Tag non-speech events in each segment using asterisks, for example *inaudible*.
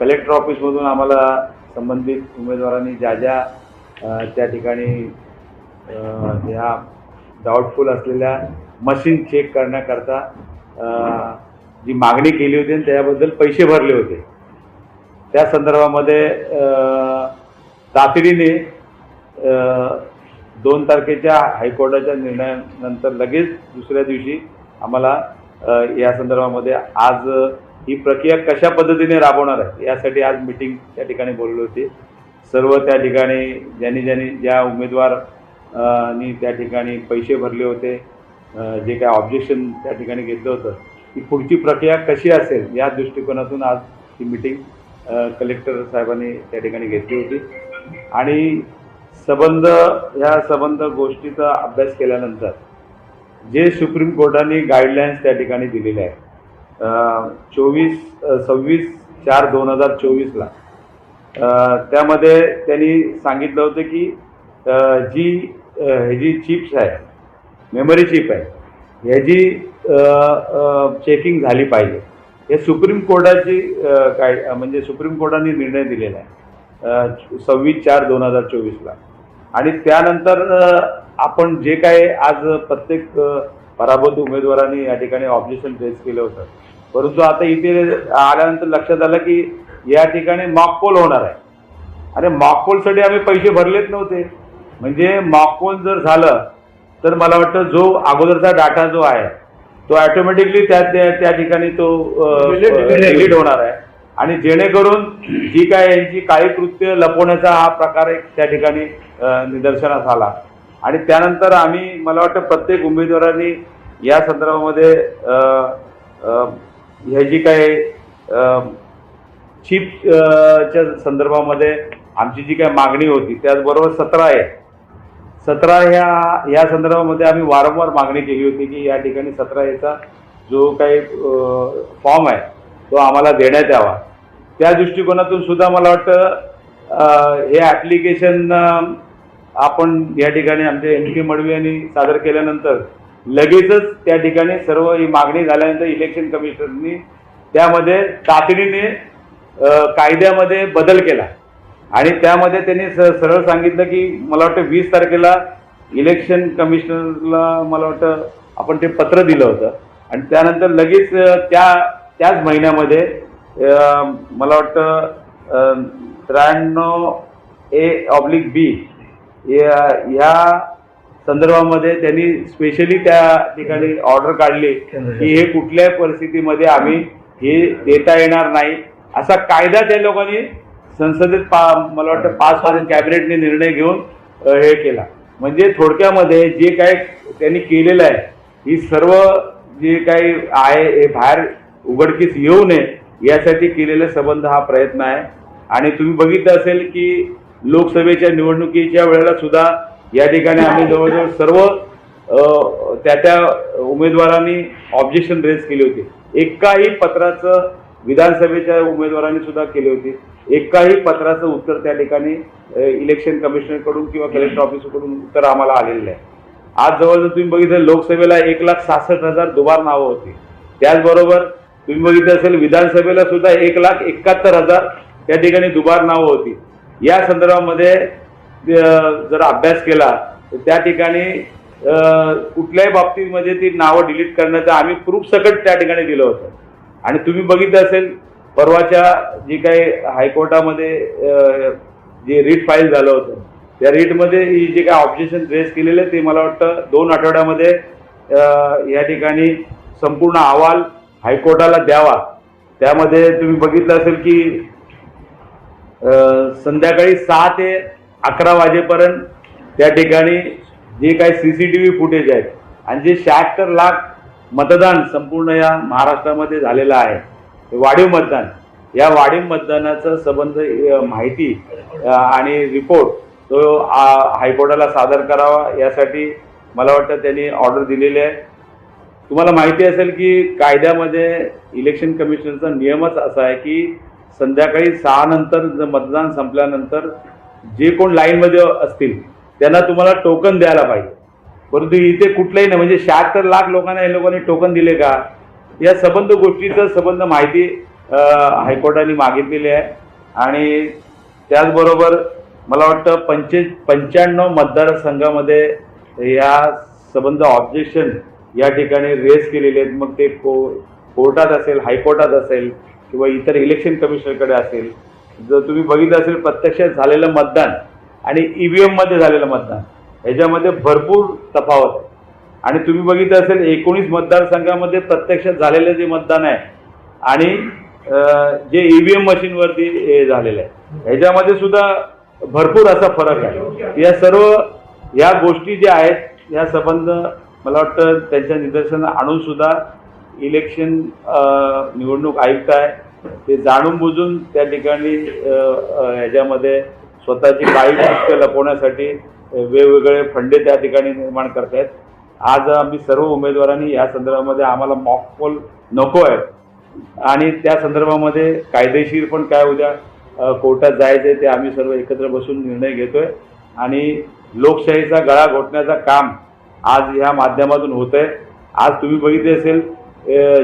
Collector ऑफिसमधून आम्हाला संबंधित उमेदवारांनी ज्या ज्या त्या ठिकाणी ह्या डाऊटफुल असलेल्या मशीन चेक करण्याकरता जी मागणी केली होती आणि त्याबद्दल पैसे भरले होते. त्या संदर्भामध्ये तातडीने दोन तारखेच्या हायकोर्टाच्या निर्णयानंतर लगेच दुसऱ्या दिवशी आम्हाला या संदर्भामध्ये आज ही प्रक्रिया कशा पद्धतीने राबवणार आहे यासाठी आज मिटिंग त्या ठिकाणी बोलली होती. सर्व त्या ठिकाणी ज्यांनी ज्यांनी ज्या उमेदवार नी त्या ठिकाणी पैसे भरले होते जे काय ऑब्जेक्शन त्या ठिकाणी घेतलं होतं ती पुढची प्रक्रिया कशी असेल या दृष्टिकोनातून आज ही मिटिंग कलेक्टर साहेबांनी त्या ठिकाणी घेतली होती. आणि संबंध ह्या संबंध गोष्टीचा अभ्यास केल्यानंतर जे सुप्रीम कोर्टाने गाईडलाईन्स त्या ठिकाणी दिलेले आहेत चोवीस सव्वीस चार दोन हजार चोवीसला. त्यामध्ये त्यांनी सांगितलं होतं की जी ह्याची चिप्स आहे मेमरी चिप आहे ह्याची चेकिंग झाली पाहिजे हे सुप्रीम कोर्टाची काय म्हणजे सुप्रीम कोर्टाने निर्णय दिलेला आहे. सव्वीस चार दोन हजार चोवीसला. आणि त्यानंतर आपण जे काय आज प्रत्येक पराभूत उमेदवारांनी या ठिकाणी ऑब्जेक्शन रेज केलं होतं परंतु आता इथे आल्यानंतर लक्षात आलं की या ठिकाणी मॉकपोल होणार आहे. आणि मॉकपोलसाठी आम्ही पैसे भरलेच नव्हते. म्हणजे मॉकपोल जर झालं तर मला वाटतं जो अगोदरचा डाटा जो आहे तो ऑटोमॅटिकली त्या त्या ठिकाणी तो डिलीट होणार. आहे. आणि जेणेकरून जी काय यांची काही कृत्य लपवण्याचा हा प्रकार एक त्या ठिकाणी निदर्शनास आला. आणि त्यानंतर आम्ही मला वाटतं प्रत्येक उमेदवारांनी या संदर्भामध्ये ह्याची काय चिपच्या संदर्भामध्ये आमची जी काय मागणी होती त्याचबरोबर सतरा आहे. सतरा ह्या ह्या संदर्भामध्ये आम्ही वारंवार मागणी केली होती की या ठिकाणी सतरा याचा जो काही फॉर्म आहे तो आम्हाला देण्यात यावा. त्या दृष्टिकोनातून सुद्धा मला वाटतं हे ॲप्लिकेशन आपण या ठिकाणी आमच्या एन पी मडवी यांनी सादर केल्यानंतर लगेचच त्या ठिकाणी सर्व ही मागणी झाल्यानंतर इलेक्शन कमिशननी त्यामध्ये तातडीने कायद्यामध्ये बदल केला. आणि त्यामध्ये त्यांनी स सरळ सांगितलं की मला वाटतं वीस तारखेला इलेक्शन कमिशनरला मला वाटतं आपण ते पत्र दिलं होतं. आणि त्यानंतर लगेच त्या त्याच महिन्यामध्ये मला वाटतं त्र्याण्णव ए ऑब्लिक बी या ह्या संदर्भामध्ये त्यांनी स्पेशली त्या ठिकाणी ऑर्डर काढली की हे कुठल्याही परिस्थितीमध्ये आम्ही हे देता येणार नाही. असा कायदा त्या लोकांनी संसदेत पा मला वाटतं पाच करून कॅबिनेटने निर्णय घेऊन हे केला. म्हणजे थोडक्यामध्ये जे काय त्यांनी केलेलं आहे ही सर्व जे काही आहे हे बाहेर उघडकीस येऊ नये यासाठी केलेला संबंध हा प्रयत्न आहे. आणि तुम्ही बघितलं असेल की लोकसभेच्या निवडणुकीच्या वेळेला सुद्धा या ठिकाणी आम्ही जवळजवळ सर्व त्या त्या उमेदवारांनी ऑब्जेक्शन रेज केली होती. एकाही पत्राचं विधानसभेच्या उमेदवारांनी सुद्धा केली होती. एकाही पत्राचं उत्तर त्या ठिकाणी इलेक्शन कमिशनरकडून किंवा कलेक्टर ऑफिसकडून उत्तर आम्हाला आलेलं आहे आज जवळजवळ तुम्ही बघितलं लोकसभेला एक लाख सहासष्ट हजार दुबार नावं होती. त्याचबरोबर तुम्ही बघितलं असेल विधानसभेला सुद्धा एक लाख एकाहत्तर हजार त्या ठिकाणी दुबार नावं होती. या संदर्भामध्ये जर अभ्यास केला तर त्या ठिकाणी कुठल्याही बाबतीमध्ये ती नावं डिलीट करण्याचं आम्ही प्रूफ सकट त्या ठिकाणी दिलं होतं. आणि तुम्ही बघितलं असेल परवाच्या जी काही हायकोर्टामध्ये जे रीट फाईल झालं होतं त्या रीटमध्ये ही जे काही ऑब्जेक्शन रेस केलेलं आहे ते मला वाटतं दोन आठवड्यामध्ये या ठिकाणी संपूर्ण अहवाल हायकोर्टाला द्यावा. त्यामध्ये तुम्ही बघितलं असेल की संध्याकाळी सहा ते अकरा वाजेपर्यंत त्या ठिकाणी जे काही C C T V footage आहेत आणि जे शहात्तर लाख मतदान संपूर्ण या महाराष्ट्रामध्ये झालेलं आहे वाढीव मतदान. या वाढीव मतदानाचा संबंध माहिती आणि रिपोर्ट तो हायकोर्टाला सादर करावा यासाठी मला वाटतं त्यांनी ऑर्डर दिलेली आहे. तुम्हाला माहिती असेल की कायद्यामध्ये इलेक्शन कमिशनचा नियमच असा आहे की संध्याकाळी सहा नंतर जर मतदान संपल्यानंतर जे कोण लाईनमध्ये असतील त्यांना तुम्हाला टोकन द्यायला पाहिजे. परंतु इथे कुठलंही नाही म्हणजे शहात्तर लाख लोकांना या लोकांनी टोकन दिले का? या संबंध गोष्टीचं संबंध माहिती हायकोर्टाने मागितलेली आहे. आणि त्याचबरोबर मला वाटतं पंचे पंच्याण्णव मतदारसंघामध्ये या संबंध ऑब्जेक्शन या ठिकाणी रेस केलेले आहेत. मग ते को कोर्टात असेल हायकोर्टात असेल किंवा इतर इलेक्शन कमिशनरकडे असेल जर तुम्ही बघितलं असेल प्रत्यक्षात झालेलं मतदान आणि ई व्ही एममध्ये झालेलं मतदान ह्याच्यामध्ये भरपूर तफावत आहे. आणि तुम्ही बघितलं असेल एकोणीस मतदारसंघामध्ये प्रत्यक्षात झालेलं जे मतदान आहे आणि जे ई व्ही एम मशीनवरती हे झालेलं आहे. ह्याच्यामध्ये सुद्धा भरपूर असा फरक आहे. या सर्व या गोष्टी ज्या आहेत या संबंध मला वाटतं त्यांच्या निदर्शनात आणून सुद्धा इलेक्शन निवडणूक आयुक्त आहे ते जाणून बुजून त्या ठिकाणी ह्याच्यामध्ये स्वतःची काही गोष्ट लपवण्यासाठी वेगवेगळे फंडे त्या ठिकाणी निर्माण करतायत. आज आम्ही सर्व उमेदवारांनी या संदर्भामध्ये आम्हाला मॉक पोल नको आहे आणि त्या संदर्भामध्ये कायदेशीर पण काय उद्या कोर्टात जायचं आहे ते आम्ही सर्व एकत्र बसून निर्णय घेतोय. आणि लोकशाहीचा गळा घोटण्याचं काम आज ह्या माध्यमातून होत आहे आज तुम्ही बघितले असेल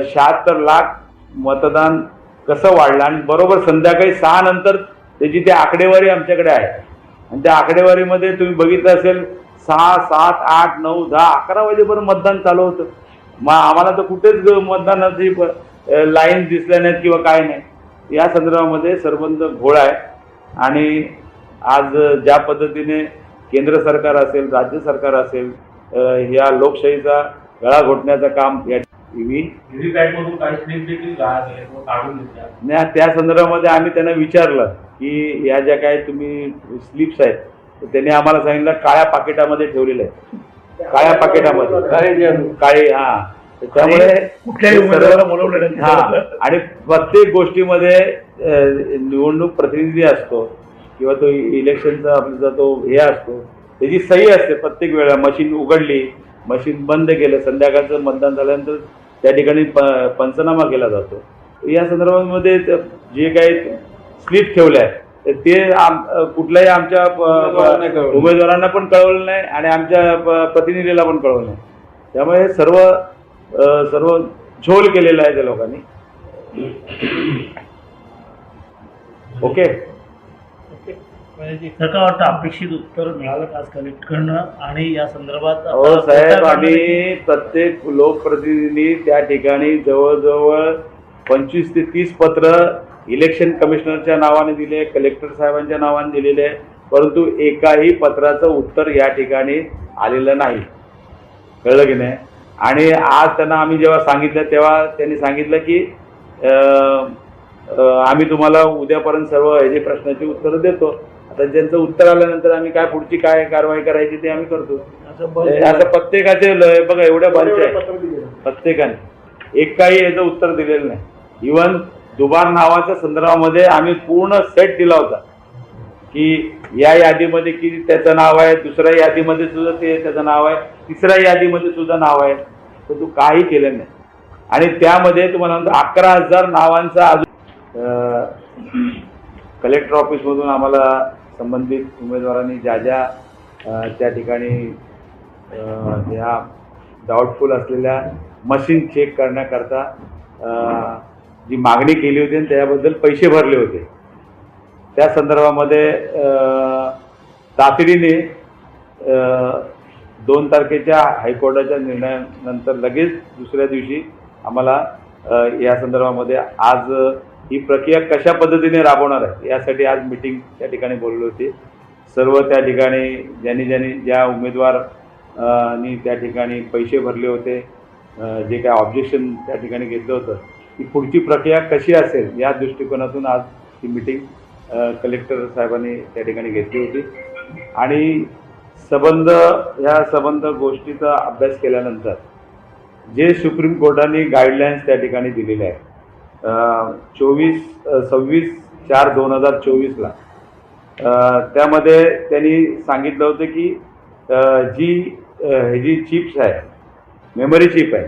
शहात्तर लाख मतदान कसं वाढलं? आणि बरोबर संध्याकाळी सहा नंतर त्याची ती आकडेवारी आमच्याकडे आहे. आणि त्या आकडेवारीमध्ये तुम्ही बघितलं असेल सहा सात आठ नऊ दहा अकरा वाजेपर्यंत मतदान चालू होतं. मग आम्हाला तर कुठेच मतदानाची लाईन दिसल्या नाहीत किंवा काय नाही. या संदर्भामध्ये सर्वंत घोळ आहे. आणि आज ज्या पद्धतीने केंद्र सरकार असेल राज्य सरकार असेल ह्या या लोकशाहीचा गळा घोटण्याचं काम या व्ही व्हीव्हीपॅटमधून काही स्लिप देखील गाळा गेले किंवा काढून घेतल्या. नाही त्या संदर्भामध्ये आम्ही त्यांना विचारलं की या ज्या काही तुम्ही स्लिप्स आहेत तर त्यांनी आम्हाला सांगितलं काळ्या पाकिटामध्ये ठेवलेलं आहे. काळ्या पाकिटामध्ये. काळी हा. त्यामुळे कुठल्याही हे सर्व- उमेदवाराला बोलवलं नाही. आणि प्रत्येक गोष्टीमध्ये निवडणूक प्रतिनिधी असतो किंवा तो इलेक्शनचा आपला तो हे असतो त्याची सही असते प्रत्येक वेळा मशीन उघडली मशीन बंद केलं संध्याकाळचं मतदान झाल्यानंतर त्या ठिकाणी प पंचनामा केला जातो. या संदर्भामध्ये जे काही स्लिप ठेवल्या आहेत तर ते आम कुठल्याही आमच्या उमेदवारांना पण कळवलं नाही आणि आमच्या प्रतिनिधीला पण कळवलं नाही. त्यामुळे सर्व सर्व झोल केलेला आहे त्या लोकांनी. ओके? काय वाटतं अपेक्षित उत्तर मिळालं का कलेक्टरकडनं आणि या संदर्भात हो साहेब आम्ही प्रत्येक लोकप्रतिनिधी त्या ठिकाणी जवळजवळ पंचवीस ते तीस पत्र इलेक्शन कमिशनरच्या नावाने दिले कलेक्टर साहेबांच्या नावाने दिलेले. परंतु एकाही पत्राचं उत्तर या ठिकाणी आलेलं नाही. कळलं की नाही? आणि आज त्यांना आम्ही जेव्हा सांगितलं तेव्हा त्यांनी सांगितलं की आम्ही तुम्हाला उद्यापर्यंत सर्व ह्याची प्रश्नाची उत्तरं देतो. आता ज्यांचं उत्तर आल्यानंतर आम्ही काय पुढची काय कारवाई करायची ते आम्ही करतो. आता प्रत्येकाचे ल- बघा एवढ्या बंच आहे. प्रत्येकाने. एक काही याचं उत्तर दिलेलं नाही. इवन दुबार नावाच्या संदर्भामध्ये आम्ही पूर्ण सेट दिला होता. की या यादीमध्ये किती त्याचं नाव आहे दुसऱ्या यादीमध्ये सुद्धा ते त्याचं नाव आहे तिसऱ्या यादीमध्ये सुद्धा नाव आहे. तर तू काही केलं नाही. आणि त्यामध्ये तुम्हाला म्हणतो अकरा हजार नावांचा अजून कलेक्टर ऑफिसमधून आम्हाला संबंधित उमेदवारांनी ज्या ज्या त्या ठिकाणी ह्या डाऊटफुल असलेल्या मशीन चेक करण्याकरता जी मागणी केली होती आणि त्याबद्दल पैसे भरले होते. त्या संदर्भामध्ये तातडीने दोन तारखेच्या हायकोर्टाच्या निर्णयानंतर लगेच दुसऱ्या दिवशी आम्हाला या संदर्भामध्ये आज ही प्रक्रिया कशा पद्धतीने राबवणार आहे यासाठी आज मिटिंग त्या ठिकाणी बोलली होती. सर्व त्या ठिकाणी ज्यांनी ज्यांनी ज्या उमेदवार नी त्या ठिकाणी पैसे भरले होते जे काय ऑब्जेक्शन त्या ठिकाणी घेतलं होतं ती पुढची प्रक्रिया कशी असेल या दृष्टिकोनातून आज ही मिटिंग कलेक्टर साहेबांनी त्या ठिकाणी घेतली होती. आणि संबंध ह्या संबंध गोष्टीचा अभ्यास केल्यानंतर जे सुप्रीम कोर्टाने गाईडलाईन्स त्या ठिकाणी दिलेले आहेत चोवीस सव्वीस चार दोन हजार चोवीसला. त्यामध्ये त्यांनी सांगितलं होतं की जी ह्याची चिप्स आहे मेमरी चिप आहे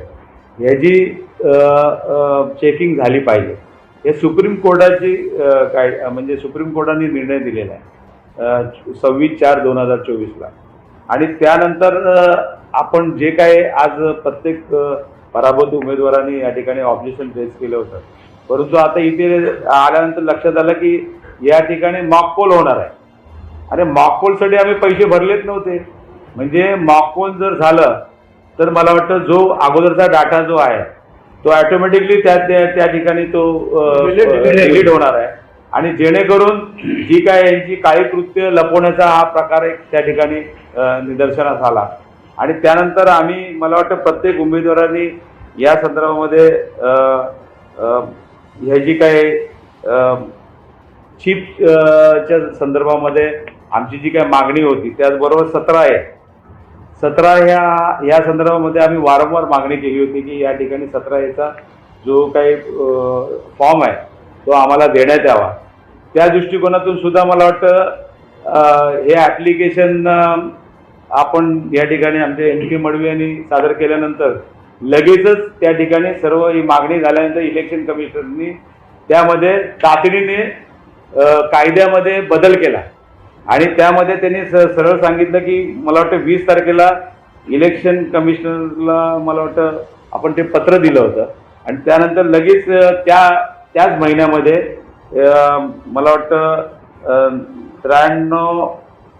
ह्याची चेकिंग झाली पाहिजे. हे सुप्रीम कोर्टाची काय म्हणजे सुप्रीम कोर्टाने निर्णय दिलेला आहे. सव्वीस चार दोन हजार चोवीसला. आणि त्यानंतर आपण जे काय आज प्रत्येक पराभूत उमेदवारांनी या ठिकाणी ऑब्जेक्शन रेज केलं होतं परंतु आता इथे आल्यानंतर लक्षात आलं की या ठिकाणी मॉकपोल होणार आहे. अरे मॉकपोलसाठी आम्ही पैसे भरलेच नव्हते. म्हणजे मॉकपोल जर झालं तर मला वाटतं जो अगोदरचा डाटा जो आहे तो ऑटोमॅटिकली त्या त्या ठिकाणी तो डिलीट होणार आहे. आणि जेणेकरून जी काय यांची काही कृत्य लपवण्याचा हा प्रकार एक त्या ठिकाणी निदर्शनास आला. आणि त्यानंतर आम्ही मला वाटतं प्रत्येक उमेदवारांनी या संदर्भामध्ये ह्याची काय काही चिपच्या संदर्भामध्ये आमची जी काय मागणी होती त्याचबरोबर सतरा आहे. सतरा ह्या ह्या संदर्भामध्ये आम्ही वारंवार मागणी केली होती की या ठिकाणी सतरा याचा जो काही फॉर्म आहे तो आम्हाला देण्यात यावा. त्या दृष्टिकोनातून सुद्धा मला वाटतं हे ॲप्लिकेशन आपण या ठिकाणी आमच्या एन पी मडवी यांनी सादर केल्यानंतर लगेचच त्या ठिकाणी सर्व ही मागणी झाल्यानंतर इलेक्शन कमिशननी त्यामध्ये तातडीने कायद्यामध्ये बदल केला. आणि त्यामध्ये त्यांनी स सरळ सांगितलं की मला वाटतं वीस तारखेला इलेक्शन कमिशनरला मला वाटतं आपण ते पत्र दिलं होतं. आणि त्यानंतर लगेच त्या त्याच महिन्यामध्ये मला वाटतं त्र्याण्णव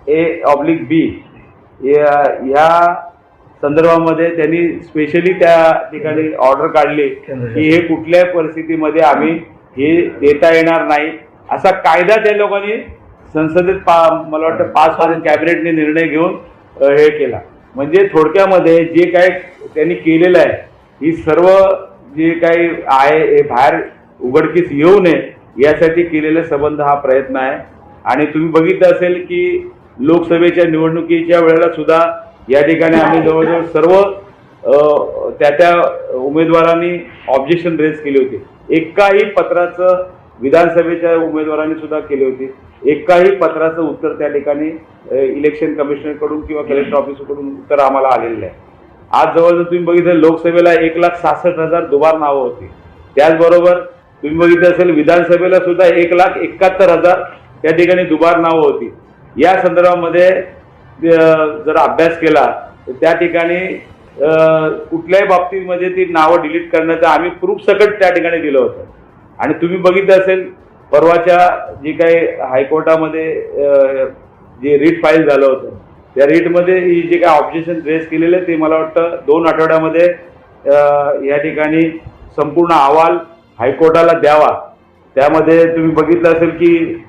ए ऑब्लिक बी या ह्या संदर्भामध्ये त्यांनी स्पेशली त्या ठिकाणी ऑर्डर काढली की हे कुठल्याही परिस्थितीमध्ये आम्ही हे देता येणार नाही. असा कायदा त्या लोकांनी संसदेत पा मला वाटतं पाच पर्यंत कॅबिनेटने निर्णय घेऊन हे केला. म्हणजे थोडक्यामध्ये जे काय त्यांनी केलेलं आहे ही सर्व जे काही आहे हे बाहेर उघडकीस येऊ नये यासाठी केलेला संबंध हा प्रयत्न आहे. आणि तुम्ही बघितलं असेल की लोकसभेच्या निवडणुकीच्या वेळेला सुद्धा या ठिकाणी आम्ही जवळजवळ सर्व त्या त्या उमेदवारांनी ऑब्जेक्शन रेज केली होती. एकाही पत्राचं विधानसभेच्या उमेदवारांनी सुद्धा केली होती. एकाही पत्राचं उत्तर त्या ठिकाणी इलेक्शन कमिशनरकडून किंवा कलेक्टर ऑफिसकडून उत्तर आम्हाला आलेलं आहे आज जवळजवळ तुम्ही बघितलं लोकसभेला एक लाख सहासष्ट हजार दुबार नावं होती. त्याचबरोबर तुम्ही बघितलं असेल विधानसभेला सुद्धा एक लाख एकाहत्तर हजार त्या ठिकाणी दुबार नावं होती. या संदर्भामध्ये जर अभ्यास केला तर त्या ठिकाणी कुठल्याही बाबतीमध्ये ती नावं डिलीट करण्याचं आम्ही प्रूफ सकट त्या ठिकाणी दिलं होतं. आणि तुम्ही बघितलं असेल परवाच्या जी काही हायकोर्टामध्ये जे रीट फाईल झालं होतं त्या रीटमध्ये ही जे काही ऑब्जेक्शन रेस केलेले ते मला वाटतं दोन आठवड्यामध्ये या ठिकाणी संपूर्ण अहवाल हायकोर्टाला द्यावा. त्यामध्ये तुम्ही बघितलं असेल की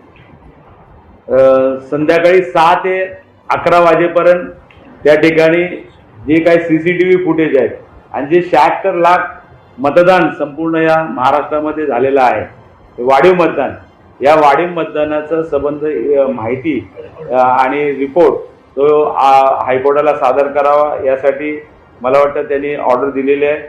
संध्याकाळी सहा ते अकरा वाजेपर्यंत त्या ठिकाणी जे काही C C T V footage आहेत आणि जे शहात्तर लाख मतदान संपूर्ण या महाराष्ट्रामध्ये झालेलं आहे वाढीव मतदान. या वाढीव मतदानाचा संबंध माहिती आणि रिपोर्ट तो हायकोर्टाला सादर करावा यासाठी मला वाटतं त्यांनी ऑर्डर दिलेली आहे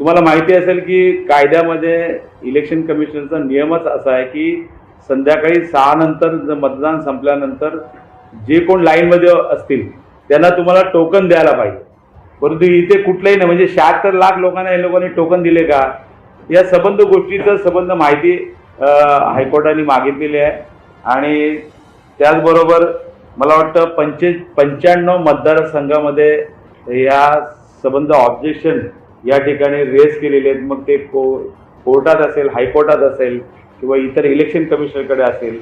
तुम्हाला माहिती असेल की कायद्यामध्ये इलेक्शन कमिशनचा नियमच असा आहे की संध्याकाळी सहा नंतर मतदान संपल्यानंतर जे कोण लाईनमध्ये असतील त्यांना तुम्हाला टोकन द्यायला पाहिजे. परंतु इथे कुठलंही नाही म्हणजे शहात्तर लाख लोकांना या लोकांनी टोकन दिले का? या संबंध गोष्टीचं संबंध माहिती हायकोर्टाने मागितलेली आहे. आणि त्याचबरोबर मला वाटतं पंचे पंच्याण्णव मतदारसंघामध्ये या संबंध ऑब्जेक्शन या ठिकाणी रेस केलेले आहेत. मग ते को कोर्टात असेल हायकोर्टात असेल किंवा इतर इलेक्शन कमिशनरकडे असेल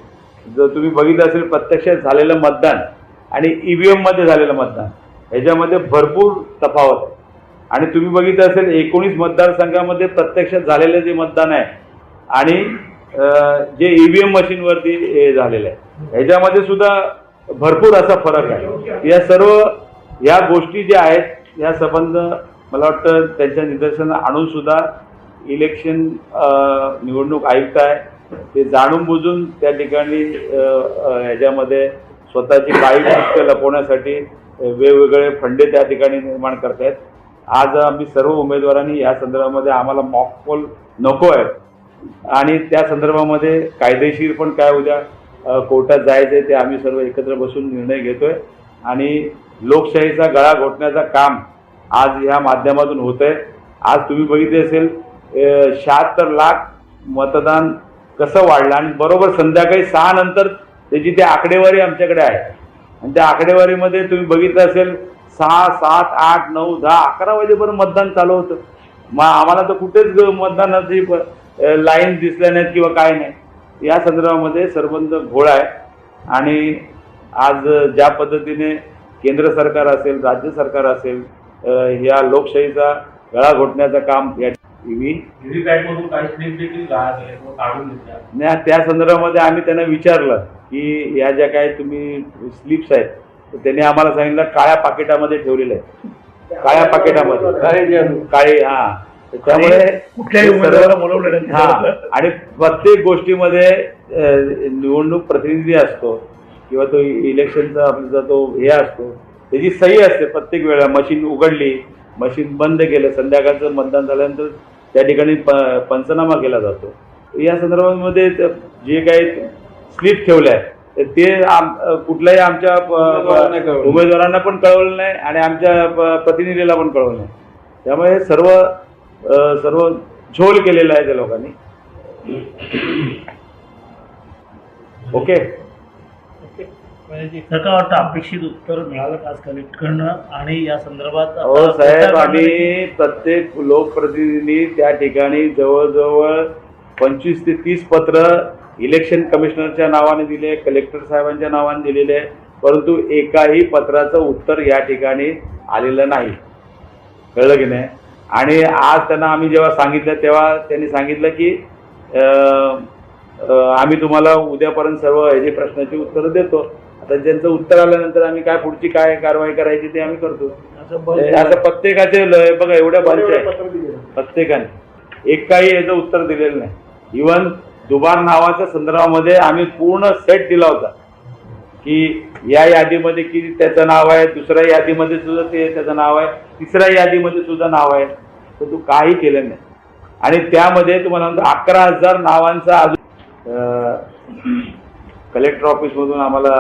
जर तुम्ही बघितलं असेल प्रत्यक्षात झालेलं मतदान आणि ई व्ही एममध्ये झालेलं मतदान ह्याच्यामध्ये भरपूर तफावत आहे. आणि तुम्ही बघितलं असेल एकोणीस मतदारसंघामध्ये प्रत्यक्षात झालेलं जे मतदान आहे आणि जे ई व्ही एम मशीनवरती हे झालेलं आहे. ह्याच्यामध्ये सुद्धा भरपूर असा फरक आहे. या सर्व या गोष्टी ज्या आहेत या संबंध मला वाटतं त्यांच्या निदर्शन आणून सुद्धा इलेक्शन निवडणूक आयुक्त आहे ते जाणून बुजून त्या ठिकाणी ह्याच्यामध्ये स्वतःची काही गोष्ट लपवण्यासाठी वेगवेगळे फंडे त्या ठिकाणी निर्माण करतायत. आज आम्ही सर्व उमेदवारांनी या संदर्भामध्ये आम्हाला मॉक पोल नको आहे आणि त्या संदर्भामध्ये कायदेशीर पण काय उद्या कोर्टात जायचं आहे ते आम्ही सर्व एकत्र बसून निर्णय घेतोय. आणि लोकशाहीचा गळा घोटण्याचं काम आज ह्या माध्यमातून होत आहे आज तुम्ही बघितले असेल शहात्तर लाख मतदान कसं वाढलं? आणि बरोबर संध्याकाळी सहा नंतर त्याची ती आकडेवारी आमच्याकडे आहे. आणि त्या आकडेवारीमध्ये तुम्ही बघितलं असेल सहा सात आठ नऊ दहा अकरा वाजेपर्यंत मतदान चालू होतं. मग आम्हाला तर कुठेच मतदानाची प- लाईन दिसल्या नाहीत किंवा काय नाही. या संदर्भामध्ये सर्वंत घोळ आहे. आणि आज ज्या पद्धतीने केंद्र सरकार असेल राज्य सरकार असेल ह्या या लोकशाहीचा गळा घोटण्याचं काम या व्ही व्हीव्हीपॅट मधून काही स्लिप देखील गायब झाले किंवा काढून घेतल्या त्या त्या संदर्भामध्ये आम्ही त्यांना विचारलं की या ज्या काही तुम्ही स्लिप्स आहेत तर त्यांनी आम्हाला सांगितलं काळ्या पाकिटामध्ये ठेवलेलं आहे. काळ्या पाकिटामध्ये. काळी हा. त्यामुळे कुठल्याही हे उमेदवाराला बोलवलं हा. नाही आणि प्रत्येक गोष्टीमध्ये निवडणूक प्रतिनिधी असतो किंवा तो इलेक्शनचा आपला तो हे असतो त्याची सही असते प्रत्येक वेळा मशीन उघडली मशीन बंद केलं संध्याकाळचं मतदान झाल्यानंतर त्या ठिकाणी प पंचनामा केला जातो. या संदर्भामध्ये जे काही स्लिप ठेवल्या आहेत ते आम- कुठल्याही आमच्या उमेदवारांना पण कळवलं नाही आणि आमच्या प्रतिनिधीला पण कळवलं नाही. त्यामुळे हे सर्व सर्व झोल केलेलं आहे त्या लोकांनी. ओके? तर काय वाटतं अपेक्षित उत्तर मिळालं आज कलेक्टरकडनं आणि या संदर्भात हो साहेब आम्ही प्रत्येक लोकप्रतिनिधी त्या ठिकाणी जवळजवळ पंचवीस ते तीस पत्र इलेक्शन कमिशनरच्या नावाने दिले कलेक्टर साहेबांच्या नावाने दिलेले. परंतु एकाही पत्राचं उत्तर या ठिकाणी आलेलं नाही. कळलं की नाही? आणि आज त्यांना आम्ही जेव्हा सांगितलं तेव्हा त्यांनी सांगितलं की आम्ही तुम्हाला उद्यापर्यंत सर्व ह्याची प्रश्नाची उत्तरं देतो. आता ज्यांचं उत्तर आल्यानंतर आम्ही काय पुढची काय कारवाई करायची ते आम्ही करतो. असं प्रत्येकाचे ल- बघा एवढ्या बंच आहे प्रत्येकाने. एक काही याचं उत्तर दिलेलं नाही. इवन दुबार नावाच्या संदर्भामध्ये आम्ही पूर्ण सेट दिला होता. की या यादीमध्ये किती त्याचं नाव आहे दुसऱ्या यादीमध्ये सुद्धा ते त्याचं नाव आहे तिसऱ्या यादीमध्ये सुद्धा नाव आहे. तर तू काही केलं नाही. आणि त्यामध्ये तुम्हाला म्हणतो अकरा हजार नावांचा अजून कलेक्टर ऑफिसमधून *clears throat* आम्हाला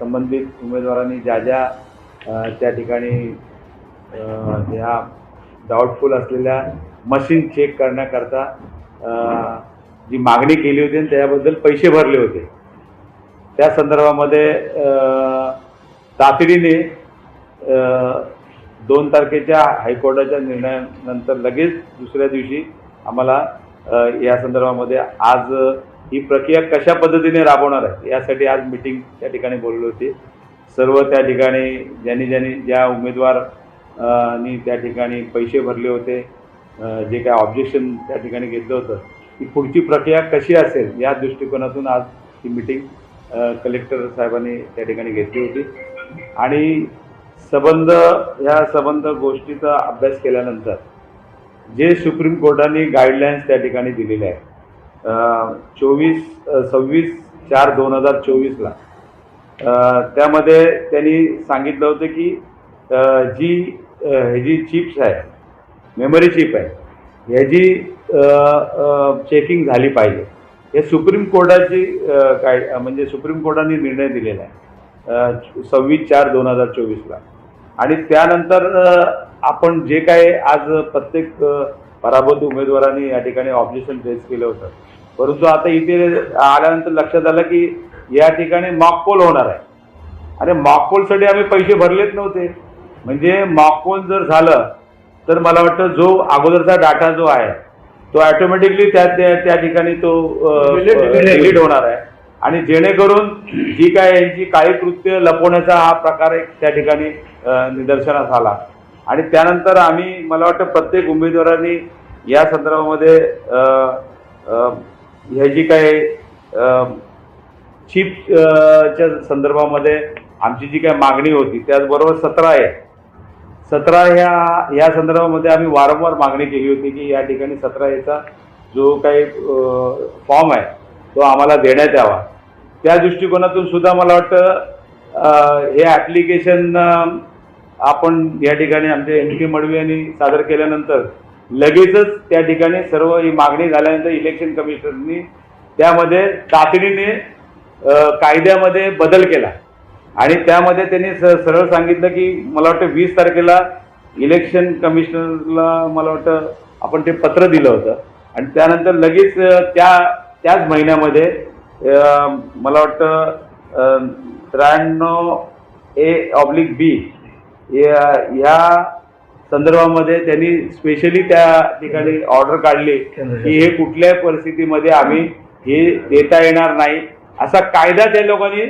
संबंधित उमेदवारांनी ज्या ज्या त्या ठिकाणी ह्या डाऊटफुल असलेल्या मशीन चेक करण्याकरता जी मागणी केली होती आणि त्याबद्दल पैसे भरले होते. त्या संदर्भामध्ये तातडीने दोन तारखेच्या हायकोर्टाच्या निर्णयानंतर लगेच दुसऱ्या दिवशी आम्हाला या संदर्भामध्ये आज ही प्रक्रिया कशा पद्धतीने राबवणार आहे यासाठी आज मिटिंग त्या ठिकाणी बोलवली होती. सर्व त्या ठिकाणी ज्यांनी ज्यांनी ज्या उमेदवार नी त्या ठिकाणी पैसे भरले होते जे काय ऑब्जेक्शन त्या ठिकाणी घेतलं होतं की पुढची प्रक्रिया कशी असेल या दृष्टिकोनातून आज ही मिटिंग कलेक्टर साहेबांनी त्या ठिकाणी घेतली होती. आणि संबंध ह्या संबंध गोष्टीचा अभ्यास केल्यानंतर जे सुप्रीम कोर्टाने गाईडलाईन्स त्या ठिकाणी दिलेले आहे चोवीस सव्वीस चार दोन हजार चोवीसला. त्यामध्ये त्यांनी सांगितलं होतं की जी ह्याची चिप्स आहे मेमरी चिप आहे ह्याची चेकिंग झाली पाहिजे. हे सुप्रीम कोर्टाची काय म्हणजे सुप्रीम कोर्टाने निर्णय दिलेला आहे. सव्वीस चार दोन हजार चोवीसला. आणि त्यानंतर आपण जे काय आज प्रत्येक पराभूत उमेदवारांनी या ठिकाणी ऑब्जेक्शन रेज केलं होतं परंतु आता इथे आल्यानंतर लक्षात आलं की या ठिकाणी मॉकपोल होणार आहे. आणि मॉकपोलसाठी आम्ही पैसे भरलेच नव्हते. म्हणजे मॉकपोल जर झालं तर मला वाटतं जो अगोदरचा डाटा जो आहे तो ऑटोमॅटिकली त्या त्या ठिकाणी तो डिलीट होणार आहे. आणि जेणेकरून जी काय यांची काही कृत्य लपवण्याचा हा प्रकार एक त्या ठिकाणी निदर्शनास आला. आणि त्यानंतर आम्ही मला वाटतं प्रत्येक उमेदवारांनी या संदर्भामध्ये ह्याची काय चिपच्या संदर्भामध्ये आमची जी काय मागणी होती त्याचबरोबर सतरा आहे. सतरा ह्या ह्या संदर्भामध्ये आम्ही वारंवार मागणी केली होती की या ठिकाणी सतरा याचा जो काही फॉर्म आहे तो आम्हाला देण्यात यावा. त्या दृष्टिकोनातून सुद्धा मला वाटतं हे ॲप्लिकेशन आपण या ठिकाणी आमचे एन के मडवी यांनी सादर केल्यानंतर लगेचच त्या ठिकाणी सर्व ही मागणी झाल्यानंतर इलेक्शन कमिशनरनी त्यामध्ये तातडीने कायद्यामध्ये बदल केला. आणि त्यामध्ये त्यांनी स सरळ सांगितलं की मला वाटतं वीस तारखेला इलेक्शन कमिशनरला मला वाटतं आपण ते पत्र दिलं होतं. आणि त्यानंतर लगेच त्या त्याच महिन्यामध्ये मला वाटतं त्र्याण्णव ए ऑब्लिक बी या ह्या संदर्भामध्ये त्यांनी स्पेशली त्या ठिकाणी ऑर्डर काढली की हे कुठल्याही परिस्थितीमध्ये आम्ही हे देता येणार नाही. असा कायदा त्या लोकांनी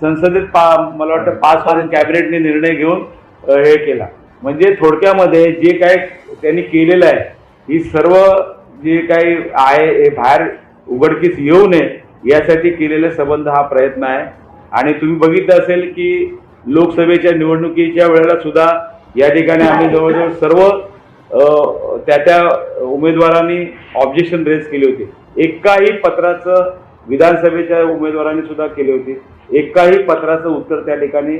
संसदेत पा मला वाटतं पाच करून कॅबिनेटने निर्णय घेऊन हे केला. म्हणजे थोडक्यामध्ये जे काय त्यांनी केलेलं आहे ही सर्व जे काही आहे हे बाहेर उघडकीस येऊ नये यासाठी केलेले संबंध हा प्रयत्न आहे. आणि तुम्ही बघितलं असेल की लोकसभेच्या निवडणुकीच्या वेळेला सुद्धा या ठिकाणी आम्ही जवळजवळ सर्व अ, त्या त्या उमेदवारांनी ऑब्जेक्शन रेज केली होती. एकाही पत्राचं विधानसभेच्या उमेदवारांनी सुद्धा केली होती. एकाही पत्राचं उत्तर त्या ठिकाणी